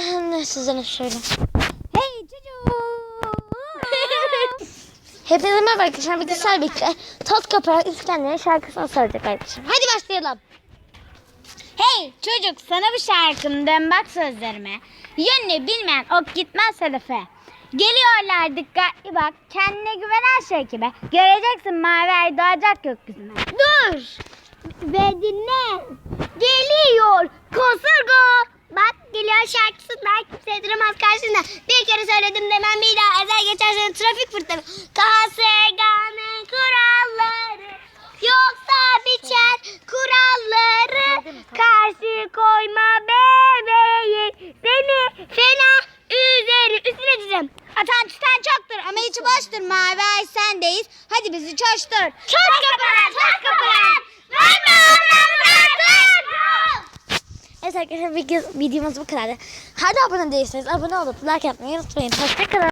Ne sizden söyle. Hey çocuk. Hepinize merhaba arkadaşlar. Bir de Selbik'le Tot Kaparak İskender'in şarkısını söyleyecek arkadaşlar. Hadi başlayalım. Hey çocuk sana bir şarkım dön bak sözlerime. Yönünü bilmeyen ok gitmez hedefe. Geliyorlar dikkatli bak kendine güvenen şey gibi. Göreceksin mavi ay doğacak gökyüzüne. Dur. Ve dinle. Geliyor şarkısından kimse duramaz karşında. Bir kere söyledim demem bir daha ezer geçersen trafik fırtına. KSG'nin kuralları. Yoksa biçer kuralları. Karşı koyma bebeği. Seni fena üzeri üstüne diyeceğim. Atan tutan çoktur ama içi boştur. Mavi ay sendeyiz. Hadi bizi coştur. Çok kapılar, arkadaşlar video- videomuz bu kadardı. Hadi abone değilseniz abone olup like yapmayı unutmayın. Hoşçakalın.